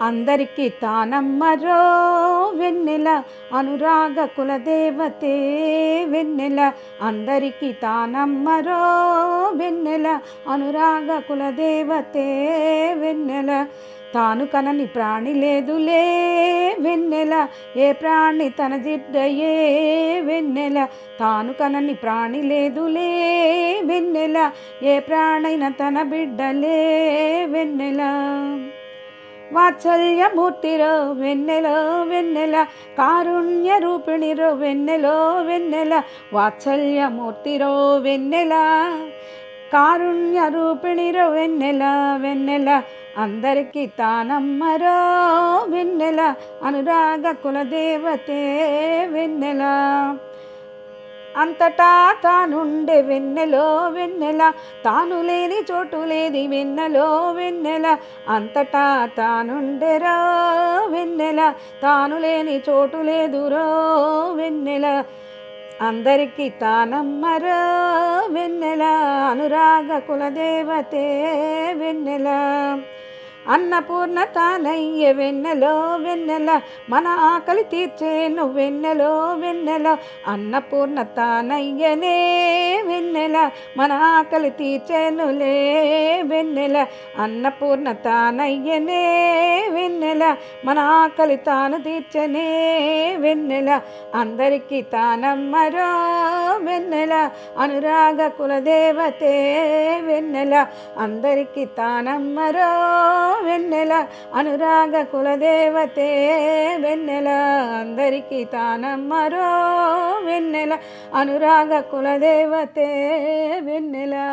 అందరికీ తానమ్మరో వెన్నెల అనురాగ కులదేవతే వెన్నెల. అందరికీ తానమ్మరో వెన్నెల అనురాగ కులదేవతే వెన్నెల. తాను కనని ప్రాణి లేదులే వెన్నెల ఏ ప్రాణి తన జిడ్డయే వెన్నెల. తాను కనని ప్రాణి లేదులే వెన్నెల ఏ ప్రాణైన తన బిడ్డలే వెన్నెల. వాత్సల్యమూర్తిరో వెన్నెలో వెన్నెల కారుణ్య రూపిణిరో వెన్నెలో వెన్నెల వాత్సల్యమూర్తిరో వెన్నెల కారుణ్య రూపిణిరో వెన్నెల వెన్నెల అందరికీ తానమ్మరో వెన్నెల అనురాగ కులదేవతే వెన్నెల. అంతటా తానుండే వెన్నెలో వెన్నెల తాను లేని చోటు లేని వెన్నెలో వెన్నెల. అంతటా తానుండెరా వెన్నెల తాను లేని చోటు లేదురో వెన్నెల. అందరికీ తానమ్మరో వెన్నెల అనురాగ కులదేవతే వెన్నెల. అన్నపూర్ణ తానయ్య వెన్నెలో వెన్నెల మన ఆకలి తీర్చేను వెన్నెలో వెన్నెల. అన్నపూర్ణ తానయ్యనే వెన్నెల మన ఆకలి తీర్చెనులే వెన్నెల. అన్నపూర్ణ తానయ్యనే వెన్నెల మన ఆకలి తాను తీర్చనే వెన్నెల. అందరికీ తానమ్మరో వెన్నెల అనురాగ కులదేవతే వెన్నెల. అందరికీ తానమ్మరో వెన్నెల అనురాగ కులదేవతే వెన్నెల. అందరికీ తానమ్మరో వెన్నెల అనురాగ కులదేవతే వెన్నెలా